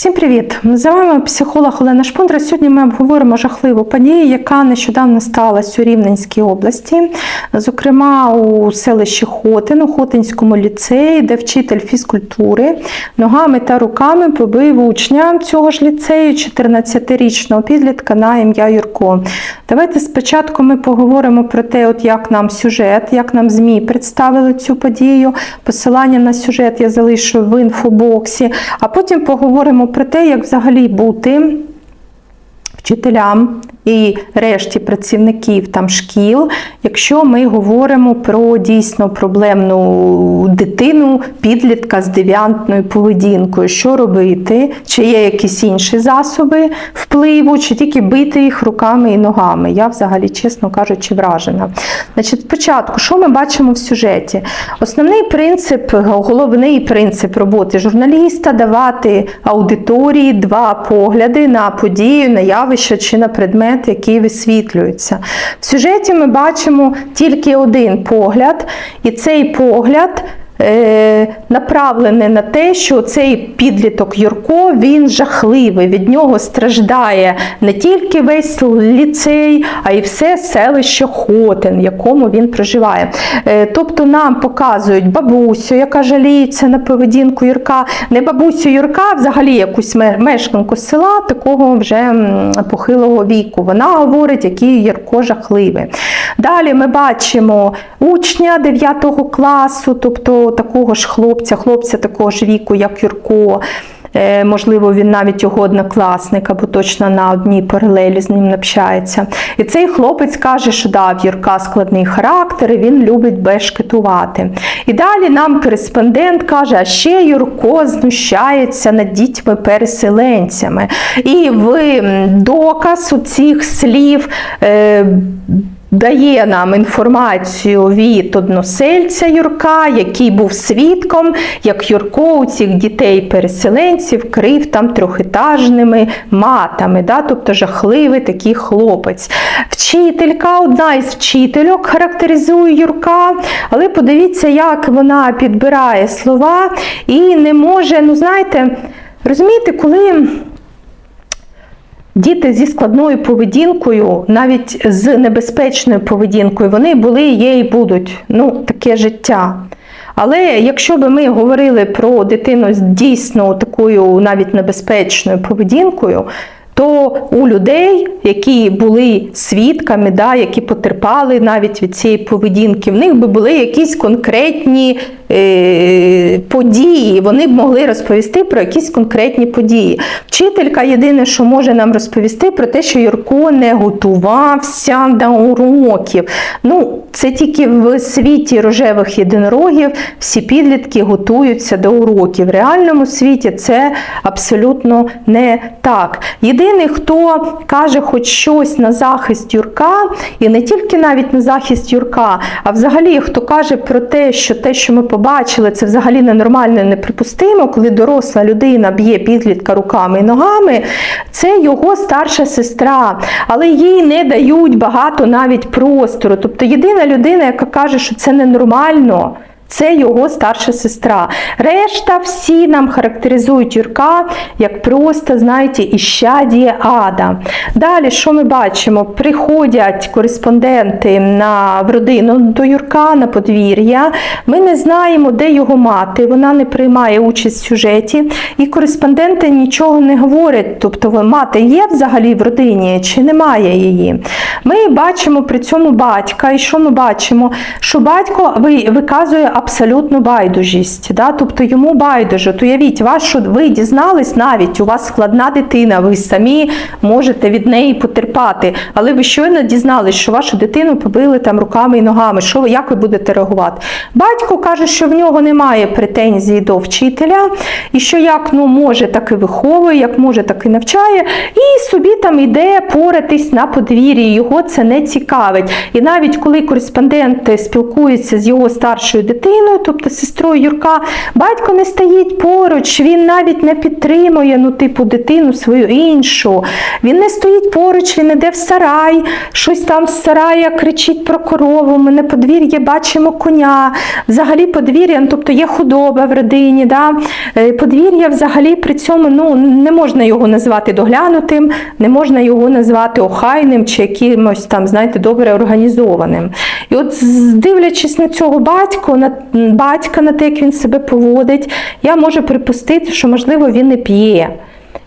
Всім привіт! З вами психолог Олена Шпундра. Сьогодні ми обговоримо жахливу подію, яка нещодавно сталася у Рівненській області, зокрема у селищі Хотин, у Хотинському ліцеї, де вчитель фізкультури ногами та руками побив учня цього ж ліцею 14-річного підлітка на ім'я Юрко. Давайте спочатку ми поговоримо про те, от як нам сюжет, як нам ЗМІ представили цю подію. Посилання на сюжет я залишу в інфобоксі, а потім поговоримо про те, як взагалі бути вчителям і решті працівників там шкіл, якщо ми говоримо про дійсно проблемну дитину, підлітка з девіантною поведінкою, що робити, чи є якісь інші засоби впливу, чи тільки бити їх руками і ногами. Я взагалі, чесно кажучи, вражена. Значить, спочатку, що ми бачимо в сюжеті? Основний принцип, головний принцип роботи журналіста давати аудиторії два погляди на подію, на явище чи на предмет, який висвітлюється. В сюжеті ми бачимо тільки один погляд, і цей погляд. Е, Направлений на те, що цей підліток Юрко він жахливий. Від нього страждає не тільки весь ліцей, а й все селище Хотин, в якому він проживає. Е, Тобто нам показують бабусю, яка жаліється на поведінку Юрка, не бабусю Юрка, взагалі якусь мешканку села, такого вже похилого віку. Вона говорить, який Юрко жахливий. Далі ми бачимо учня 9 класу, тобто такого ж хлопця, хлопця такого ж віку, як Юрко. Е, Можливо, він навіть його однокласник або точно на одній паралелі з ним навчається. І цей хлопець каже, що да, в Юрка складний характер, і він любить бешкетувати. І далі нам кореспондент каже, а ще Юрко знущається над дітьми-переселенцями. І в доказ у цих слів. Е, Дає нам інформацію від односельця Юрка, який був свідком, як Юрко у цих дітей-переселенців крив там трьохетажними матами, да? тобто жахливий такий хлопець. Вчителька, одна із вчительок характеризує Юрка, але подивіться, як вона підбирає слова і не може, ну знаєте, розумієте, коли. Діти зі складною поведінкою, навіть з небезпечною поведінкою, вони були, є і будуть. Ну, таке життя. Але якщо би ми говорили про дитину з дійсно такою навіть небезпечною поведінкою, то у людей, які були свідками, да, які потерпали навіть від цієї поведінки, в них би були якісь конкретні е, події, вони б могли розповісти про якісь конкретні події. Вчителька єдине, що може нам розповісти, про те, що Юрко не готувався до уроків. Ну, це тільки в світі рожевих єдинорогів всі підлітки готуються до уроків. В реальному світі це абсолютно не так. Єдиний, хто каже хоч щось на захист Юрка, і не тільки навіть на захист Юрка, а взагалі хто каже про те, що те, що ми побачили, це взагалі ненормально неприпустимо, коли доросла людина б'є підлітка руками і ногами, це його старша сестра, але їй не дають багато навіть простору. Тобто єдина людина, яка каже, що це ненормально. Це його старша сестра. Решта всі нам характеризують Юрка як просто, знаєте, іщадіє ада. Далі, що ми бачимо? Приходять кореспонденти на, в родину до Юрка на подвір'я. Ми не знаємо, де його мати, вона не приймає участь в сюжеті, і кореспонденти нічого не говорять. Тобто мати є взагалі в родині чи немає її. Ми бачимо при цьому батька, і що ми бачимо? Що батько ви- виказує абсолютну байдужість. Да? Тобто йому байдуже. То уявіть, вас, що ви дізнались навіть, у вас складна дитина, ви самі можете від неї потерпати. Але ви щойно дізнались, що вашу дитину побили там руками і ногами. Що як ви будете реагувати? Батько каже, що в нього немає претензій до вчителя, і що як ну, може, так і виховує, як може, так і навчає, і собі там іде поратись на подвір'ї. Його це не цікавить. І навіть коли кореспондент спілкується з його старшою дитиною, дитиною, тобто сестрою Юрка. Батько не стоїть поруч, він навіть не підтримує ну, типу, дитину свою іншу. Він не стоїть поруч, він іде в сарай, щось там з сарая кричить про корову. Ми на подвір'ї бачимо коня. Взагалі подвір'я, ну, тобто є худоба в родині. Да? Е, Подвір'я взагалі при цьому ну, не можна його назвати доглянутим, не можна його назвати охайним чи якимось там, знаєте, добре організованим. І от дивлячись на цього батька, на батька, на те, як він себе поводить, я можу припустити, що можливо він не п'є.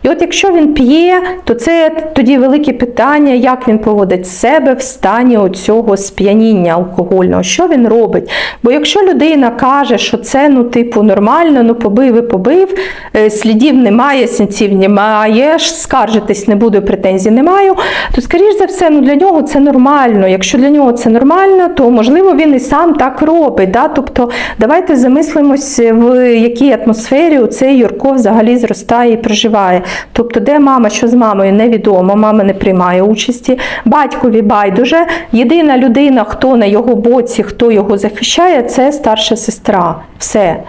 І от якщо він п'є, то це тоді велике питання, як він поводить себе в стані оцього сп'яніння алкогольного, що він робить. Бо якщо людина каже, що це ну, типу, нормально, ну побив і побив, е, слідів немає, синців немає, скаржитись не буду, претензій не маю, то скоріш за все, ну для нього це нормально. Якщо для нього це нормально, то можливо він і сам так робить. Да? Тобто давайте замислимось, в якій атмосфері у цей Юрко взагалі зростає і проживає. Тобто, де мама, що з мамою, невідомо, мама не приймає участі, батькові байдуже. Єдина людина, хто на його боці, хто його захищає, це старша сестра. Все.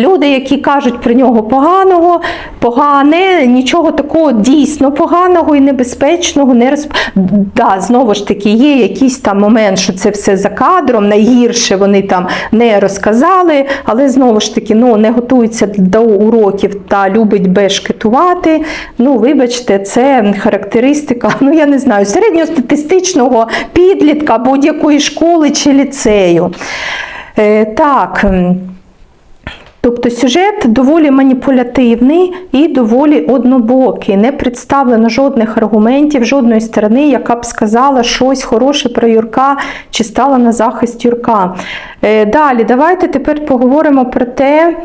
Люди, які кажуть про нього поганого, погане, нічого такого дійсно поганого і небезпечного не розп... Да, знову ж таки, є якийсь там момент, що це все за кадром, найгірше вони там не розказали, але знову ж таки ну, не готується до уроків та любить бешкетувати. Ну, вибачте, це характеристика, ну я не знаю, середньостатистичного підлітка будь-якої школи чи ліцею. Е, так. Тобто сюжет доволі маніпулятивний і доволі однобокий. Не представлено жодних аргументів, жодної сторони, яка б сказала щось хороше про Юрка чи стала на захист Юрка. Е, Далі, давайте тепер поговоримо про те.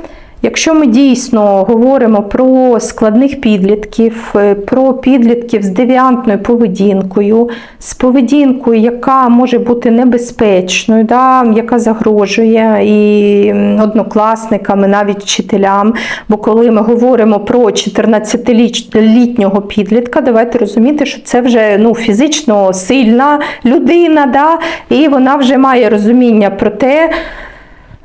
Якщо ми дійсно говоримо про складних підлітків, е, про підлітків з девіантною поведінкою, з поведінкою, яка може бути небезпечною, да, яка загрожує і однокласникам, і навіть вчителям. Бо коли ми говоримо про 14-літнього підлітка, давайте розуміти, що це вже ну, фізично сильна людина, да, і вона вже має розуміння про те,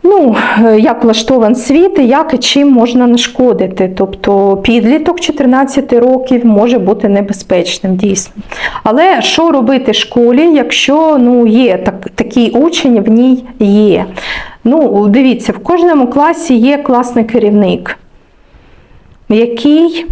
Ну, е, як влаштован світ і як і чим можна нашкодити. Тобто підліток 14 років може бути небезпечним, дійсно. Але що робити школі, якщо ну, є так, такий учень, в ній є? Ну, дивіться, в кожному класі є класний керівник, який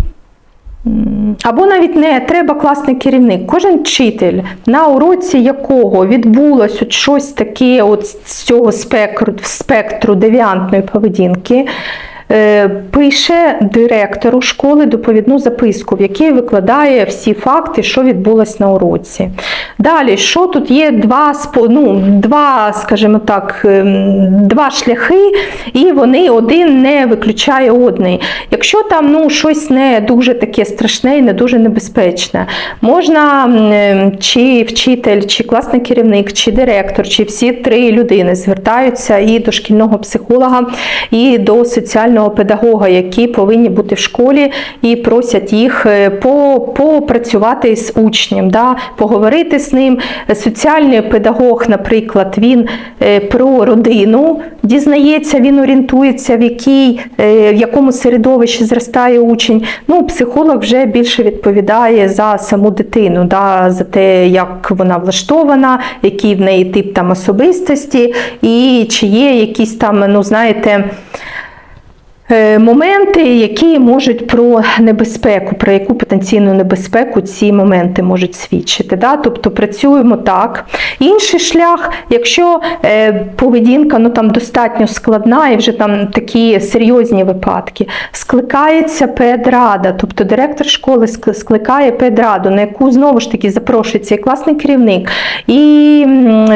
Або навіть не треба класний керівник. Кожен вчитель, на уроці якого відбулось щось таке от з цього спектру, спектру девіантної поведінки, пише директору школи доповідну записку, в якій викладає всі факти, що відбулось на уроці. Далі, що тут є два, ну, два, скажімо так, ем, два шляхи, і вони один не виключає одний. Якщо там ну, щось не дуже таке страшне і не дуже небезпечне, можна чи вчитель, чи класний керівник, чи директор, чи всі три людини звертаються і до шкільного психолога, і до соціального педагога, які повинні бути в школі, і просять їх е, попрацювати з учнем, да, поговорити з ним. Соціальний педагог, наприклад, він е, про родину дізнається, він орієнтується, в, якій, е, в якому середовищі зростає учень. Ну, психолог вже більше відповідає за саму дитину, да, за те, як вона влаштована, який в неї тип там особистості, і чи є якісь там, ну знаєте. Е, Моменти, які можуть про небезпеку, про яку потенційну небезпеку ці моменти можуть свідчити. Да? Тобто працюємо так. Інший шлях, якщо е, поведінка ну, там, достатньо складна і вже там такі серйозні випадки, скликається педрада, тобто директор школи скликає педраду, на яку знову ж таки запрошується і класний керівник, і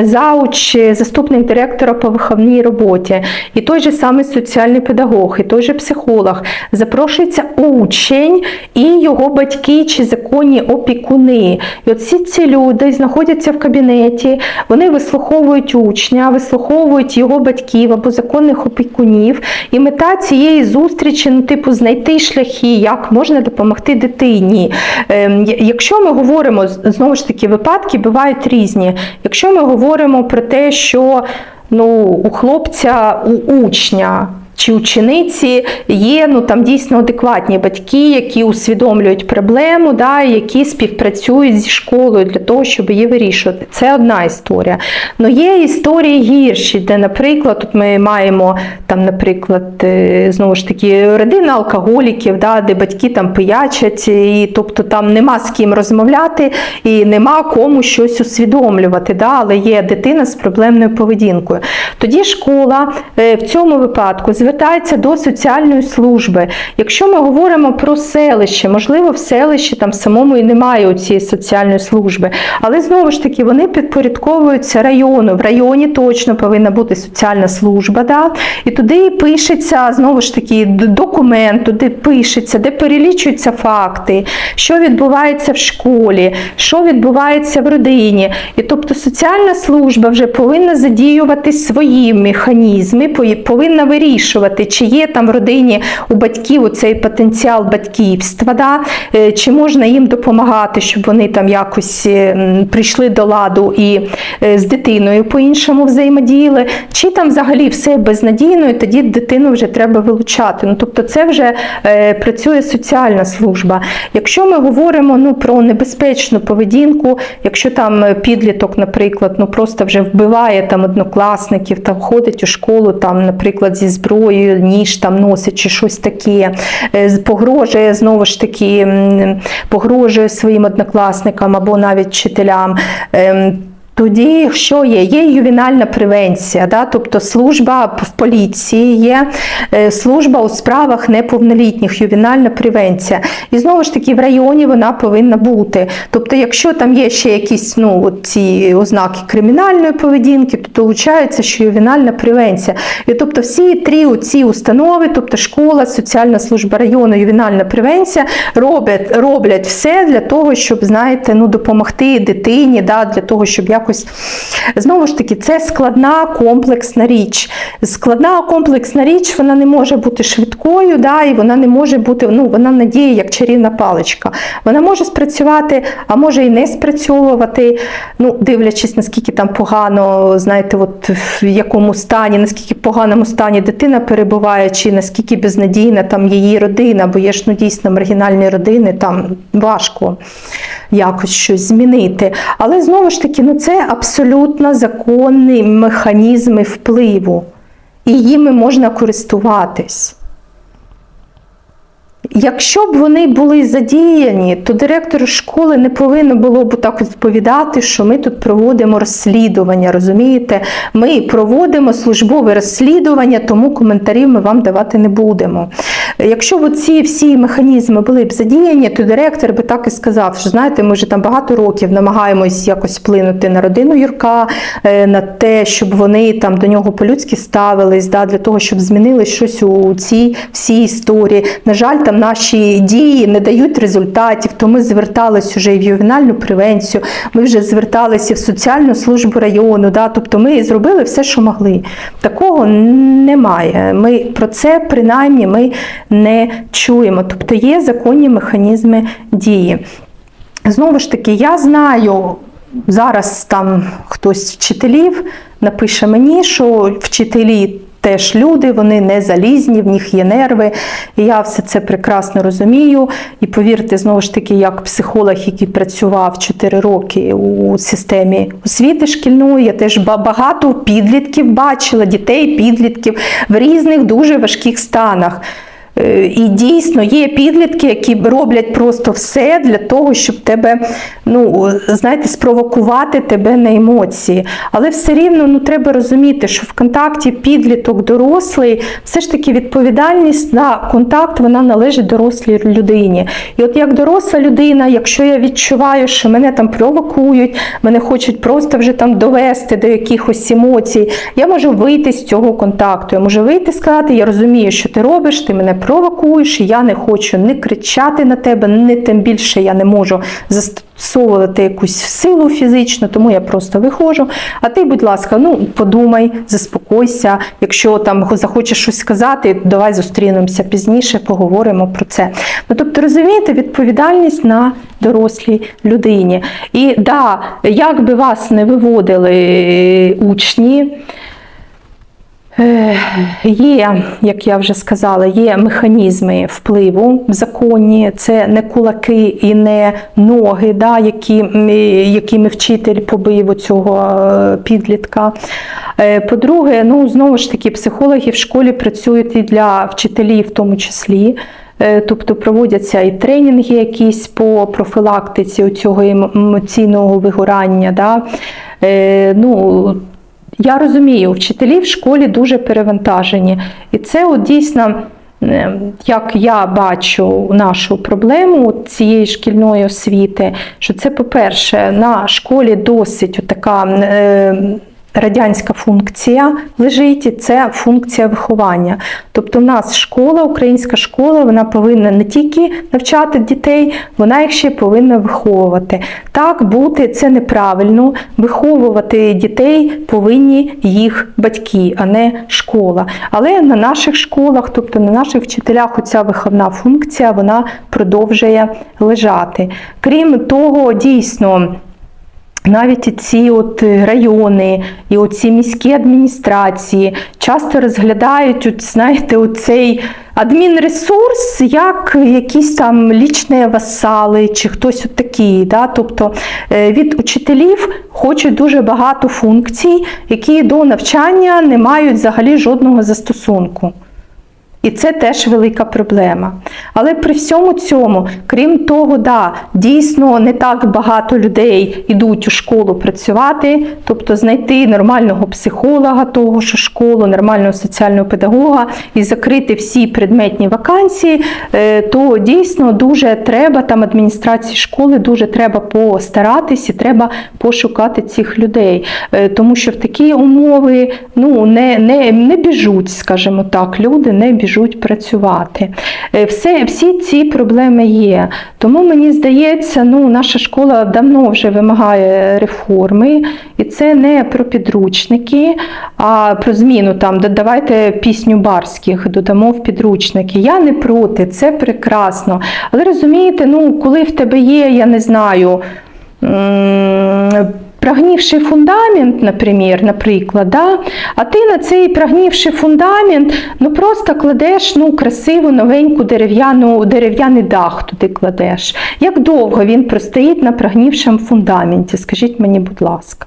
зауч, заступник директора по виховній роботі, і той же самий соціальний педагог, і той же психолог. Запрошується учень і його батьки чи законні опікуни. І от всі ці люди знаходяться в кабінеті, вони вислуховують учня, вислуховують його батьків або законних опікунів. І мета цієї зустрічі, ну, типу, знайти шляхи, як можна допомогти дитині. Ем, Якщо ми говоримо, знову ж таки, випадки бувають різні. Якщо ми говоримо про те, що ну, у хлопця, у учня. Чи учениці є ну там дійсно адекватні батьки, які усвідомлюють проблему, да, які співпрацюють зі школою для того, щоб її вирішувати. Це одна історія. Ну є історії гірші, де, наприклад, тут ми маємо там, наприклад, е, знову ж таки, родина алкоголіків, да, де батьки там пиячать, і тобто там нема з ким розмовляти і нема кому щось усвідомлювати. Да, але є дитина з проблемною поведінкою. Тоді школа е, в цьому випадку звертається до соціальної служби. Якщо ми говоримо про селище, можливо, в селищі там самому і немає цієї соціальної служби, але знову ж таки вони підпорядковуються району. В районі точно повинна бути соціальна служба. Да? І туди пишеться знову ж таки документ, туди пишеться, де перелічуються факти, що відбувається в школі, що відбувається в родині. І тобто соціальна служба вже повинна задіювати свої механізми, повинна вирішувати, чи є там в родині у батьків цей потенціал батьківства, да? е, чи можна їм допомагати, щоб вони там якось е, прийшли до ладу і е, з дитиною по-іншому взаємодіяли, чи там взагалі все безнадійно, і тоді дитину вже треба вилучати. Ну, тобто це вже працює соціальна служба. Якщо ми говоримо ну, про небезпечну поведінку, якщо там підліток, наприклад, ну просто вже вбиває там однокласників, там ходить у школу, там, наприклад, зі зброєю, ніж там носить чи щось таке, е, погрожує знову ж таки, погрожує своїм однокласникам або навіть вчителям. Тоді що є? Є ювенальна превенція, да? тобто служба в поліції, є е, служба у справах неповнолітніх, ювенальна превенція. І знову ж таки в районі вона повинна бути. Тобто, якщо там є ще якісь ну, ці ознаки кримінальної поведінки, то долучається ще ювенальна превенція. І тобто всі три ці установи, тобто школа, соціальна служба району, ювенальна превенція, роблять, роблять все для того, щоб, знаєте, ну, допомогти дитині, да, для того, щоб якось знову ж таки, це складна комплексна річ. Складна комплексна річ, вона не може бути швидкою, да, і вона не може бути, ну, вона не діє як чарівна паличка. Вона може спрацювати, а може і не спрацьовувати, ну, дивлячись, наскільки там погано, знаєте, от в якому стані, наскільки поганому стані дитина перебуває, чи наскільки безнадійна там її родина, бо є ж ну, дійсно маргінальні родини, там важко якось щось змінити. Але знову ж таки, ну це абсолютно законні механізми впливу, і їми можна користуватись. Якщо б вони були задіяні, то директору школи не повинно було б так відповідати, що ми тут проводимо розслідування. Розумієте, ми проводимо службове розслідування, тому коментарів ми вам давати не будемо. Якщо б ці всі механізми були б задіяні, то директор би так і сказав, що знаєте, ми вже там багато років намагаємось якось вплинути на родину Юрка, е, на те, щоб вони там до нього по-людськи ставились, да, для того, щоб змінили щось у цій всій історії. На жаль, там наші дії не дають результатів, то ми звертались уже і в ювенальну превенцію, ми вже зверталися в соціальну службу району. Да, тобто ми зробили все, що могли. Такого немає. Ми про це принаймні ми не чуємо. Тобто є законні механізми дії. Знову ж таки, я знаю. Зараз там хтось з вчителів напише мені, що вчителі теж люди, вони не залізні, в них є нерви. І я все це прекрасно розумію. І повірте, знову ж таки, як психолог, який працював 4 роки у системі освіти шкільної, я теж ба- багато підлітків бачила, дітей, підлітків в різних дуже важких станах. Е, І дійсно є підлітки, які роблять просто все для того, щоб тебе, ну знаєте, спровокувати тебе на емоції. Але все рівно ну треба розуміти, що в контакті підліток дорослий, все ж таки відповідальність на контакт вона належить дорослій людині. І от як доросла людина, якщо я відчуваю, що мене там провокують, мене хочуть просто вже там довести до якихось емоцій, я можу вийти з цього контакту. Я можу вийти і сказати, я розумію, що ти робиш, ти мене провокуєш, я не хочу не кричати на тебе, не тим більше я не можу застосовувати якусь силу фізичну, тому я просто виходжу. А ти, будь ласка, ну подумай, заспокойся. Якщо там захочеш щось сказати, давай зустрінемося пізніше, поговоримо про це. Ну тобто, розумієте, відповідальність на дорослій людині. І да, як би вас не виводили учні. Е, Є, як я вже сказала, є механізми впливу в законі. Це не кулаки і не ноги, да, які, якими вчитель побив цього е, підлітка. Е, По-друге, ну знову ж таки, психологи в школі працюють і для вчителів, в тому числі. Е, Тобто проводяться і тренінги якісь по профілактиці цього емоційного вигорання. Да? Е, Ну, я розумію, вчителі в школі дуже перевантажені. І це от дійсно, е, як я бачу нашу проблему цієї шкільної освіти, що це, по-перше, на школі досить така. Радянська функція лежить, і це функція виховання. Тобто, в нас школа, українська школа, вона повинна не тільки навчати дітей, вона їх ще повинна виховувати. Так бути це неправильно. Виховувати дітей повинні їх батьки, а не школа. Але на наших школах, тобто на наших вчителях, оця виховна функція вона продовжує лежати. Крім того, дійсно. Навіть ці от райони і оці міські адміністрації часто розглядають, от, знаєте, оцей адмінресурс як якісь там лічні васали чи хтось от такий. Да? Тобто е, від учителів хочуть дуже багато функцій, які до навчання не мають взагалі жодного застосунку. І це теж велика проблема. Але при всьому цьому, крім того, да, дійсно не так багато людей йдуть у школу працювати, тобто знайти нормального психолога, того що школу, нормального соціального педагога і закрити всі предметні вакансії, е, то дійсно дуже треба там адміністрації школи, дуже треба постаратись і треба пошукати цих людей. Е, Тому що в такі умови ну, не, не, не біжуть, скажімо так, люди не біжуть працювати. Е, Все, всі ці проблеми є. Тому мені здається, ну, наша школа давно вже вимагає реформи, і це не про підручники, а про зміну там. «Да- Давайте пісню барських додамо в підручники. Я не проти, це прекрасно. Але розумієте, ну, коли в тебе є, я не знаю. М, Прогнівший фундамент, наприклад, наприклад, да? а ти на цей прогнівший фундамент ну просто кладеш ну, красиву новеньку дерев'яну, дерев'яний дах туди кладеш. Як довго він простоїть на прогнівшому фундаменті? Скажіть мені, будь ласка.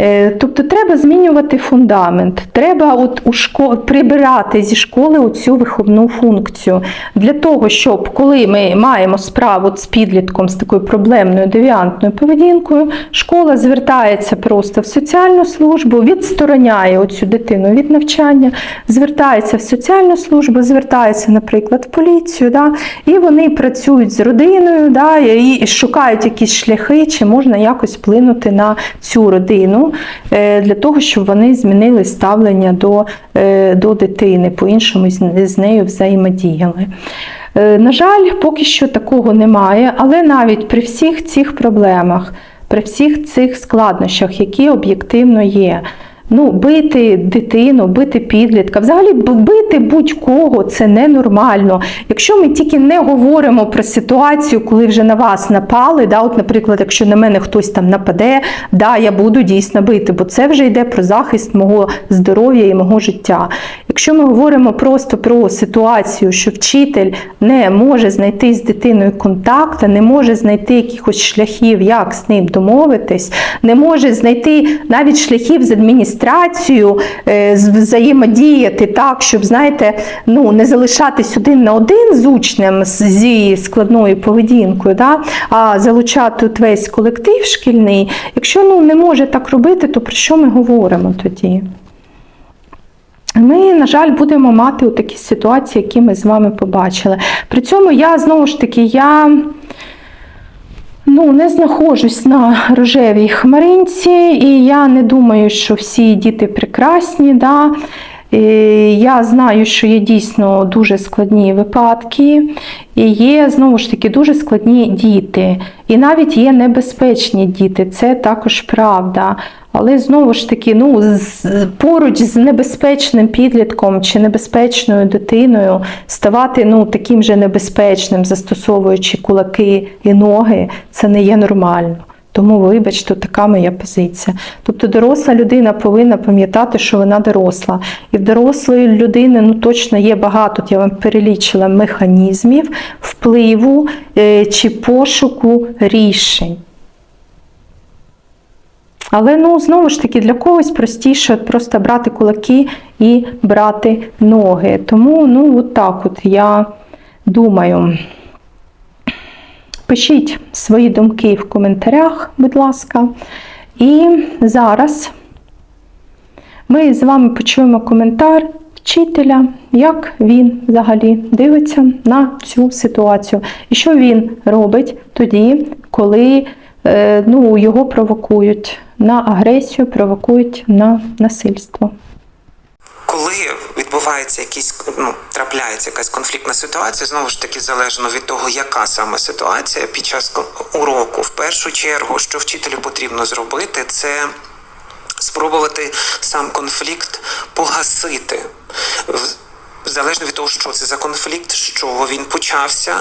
Е, Тобто треба змінювати фундамент, треба от у шко... прибирати зі школи оцю виховну функцію. Для того, щоб коли ми маємо справу з підлітком з такою проблемною девіантною поведінкою, школа звертається просто в соціальну службу, відстороняє оцю дитину від навчання, звертається в соціальну службу, звертається, наприклад, в поліцію, да, і вони працюють з родиною, да, і шукають якісь шляхи, чи можна якось вплинути на цю родину е, для того, щоб вони змінили ставлення до, е, до дитини, по-іншому з нею взаємодіяли. Е, На жаль, поки що такого немає, але навіть при всіх цих проблемах, при всіх цих складнощах, які об'єктивно є. Ну, бити дитину, бити підлітка, взагалі бити будь-кого це ненормально. Якщо ми тільки не говоримо про ситуацію, коли вже на вас напали, да, от, наприклад, якщо на мене хтось там нападе, да, я буду дійсно бити, бо це вже йде про захист мого здоров'я і мого життя. Якщо ми говоримо просто про ситуацію, що вчитель не може знайти з дитиною контакт, не може знайти якихось шляхів, як з ним домовитись, не може знайти навіть шляхів з адміністрацією е, взаємодіяти так, щоб, знаєте, ну, не залишатись один на один з учнем зі складною поведінкою, да, а залучати от весь колектив шкільний. Якщо ну, не може так робити, то про що ми говоримо тоді? Ми, на жаль, будемо мати такі ситуації, які ми з вами побачили. При цьому я знову ж таки я ну, не знаходжусь на рожевій хмаринці, і я не думаю, що всі діти прекрасні. Да? Я знаю, що є дійсно дуже складні випадки, і є знову ж таки дуже складні діти. І навіть є небезпечні діти, це також правда. Але знову ж таки, ну, поруч з небезпечним підлітком чи небезпечною дитиною ставати ну, таким же небезпечним, застосовуючи кулаки і ноги, це не є нормально. Тому, вибачте, така моя позиція. Тобто доросла людина повинна пам'ятати, що вона доросла. І в дорослої людини ну, точно є багато, я вам перелічила, механізмів впливу е, чи пошуку рішень. Але ну знову ж таки для когось простіше просто брати кулаки і брати ноги. Тому ну от так от я думаю. Пишіть свої думки в коментарях, будь ласка. І зараз ми з вами почуємо коментар вчителя, як він взагалі дивиться на цю ситуацію. І що він робить тоді, коли е, ну, його провокують на агресію, провокують на насильство. Коли відбувається якийсь, ну, трапляється якась конфліктна ситуація, знову ж таки залежно від того, яка саме ситуація під час уроку, в першу чергу, що вчителю потрібно зробити, це спробувати сам конфлікт погасити. Залежно від того, що це за конфлікт, з чого він почався.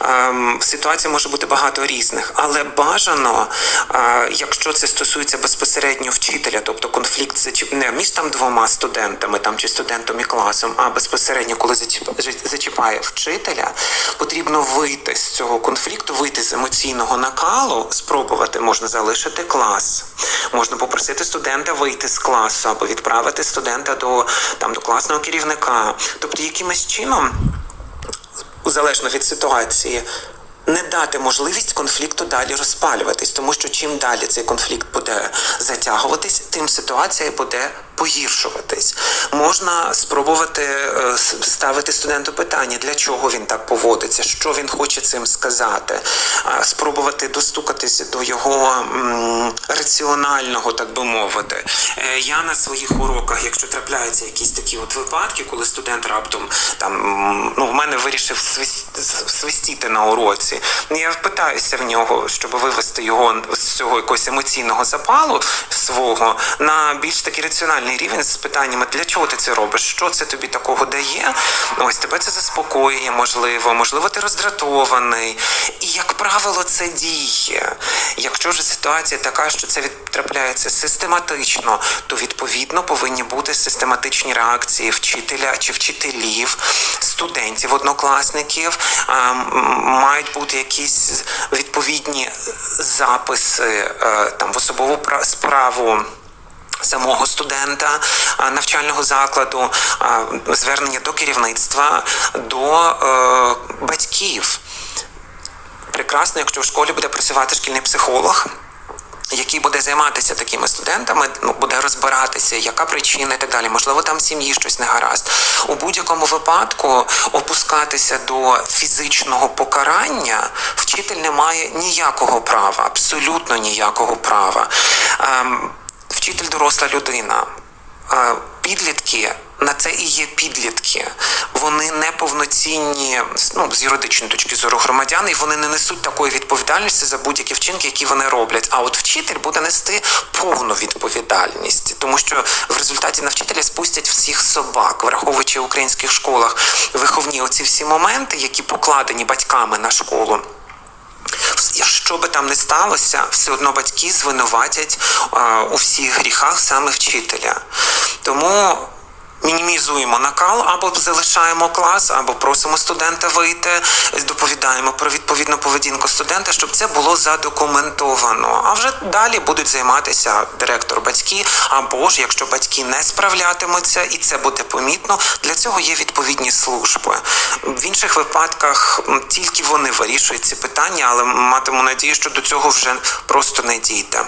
Ем, Ситуацій може бути багато різних, але бажано, е, якщо це стосується безпосередньо вчителя, тобто конфлікт не між там двома студентами там чи студентом і класом, а безпосередньо, коли зачіп- зачіпає вчителя, потрібно вийти з цього конфлікту, вийти з емоційного накалу, спробувати можна залишити клас, можна попросити студента вийти з класу або відправити студента до там до класного керівника. Тобто, якимось чином залежно від ситуації, не дати можливість конфлікту далі розпалюватись, тому що чим далі цей конфлікт буде затягуватись, тим ситуація буде погіршуватись. Можна спробувати е, ставити студенту питання, для чого він так поводиться, що він хоче цим сказати, спробувати достукатись до його раціонального, так би мовити. Е, Я на своїх уроках, якщо трапляються якісь такі от випадки, коли студент раптом там ну в мене вирішив свис- свистіти на уроці. ну, Я питаюся в нього, щоб вивести його з цього якогось емоційного запалу свого на більш такий раціональний рівень з питаннями, для чого ти це робиш, що це тобі такого дає. Ось тебе це заспокоює, можливо, можливо, ти роздратований. І як правило, це діє. Якщо ж ситуація така, що це від- трапляється систематично, то відповідно повинні бути систематичні реакції вчителя чи вчителів, студентів, однокласників. Мають бути якісь відповідні записи е, там в особову справу самого студента навчального закладу, звернення до керівництва, до е, батьків. Прекрасно, якщо в школі буде працювати шкільний психолог. Який буде займатися такими студентами, ну буде розбиратися, яка причина і так далі. Можливо, там в сім'ї щось не гаразд. У будь-якому випадку опускатися до фізичного покарання вчитель не має ніякого права, абсолютно ніякого права. Ем, вчитель доросла людина. Е, Підлітки на це і є підлітки. Вони не повноцінні ну, з юридичної точки зору громадяни, і вони не несуть такої відповідальності за будь-які вчинки, які вони роблять. А от вчитель буде нести повну відповідальність, тому що в результаті на вчителя спустять всіх собак, враховуючи в українських школах виховні оці всі моменти, які покладені батьками на школу. Що би там не сталося, все одно батьки звинуватять у всіх гріхах саме вчителя. Тому мінімізуємо накал, або залишаємо клас, або просимо студента вийти, доповідаємо про відповідну поведінку студента, щоб це було задокументовано. А вже далі будуть займатися директор, батьки, або ж якщо батьки не справлятимуться, і це буде помітно, для цього є відповідні служби. В інших випадках тільки вони вирішують ці питання, але матиму надію, що до цього вже просто не дійде.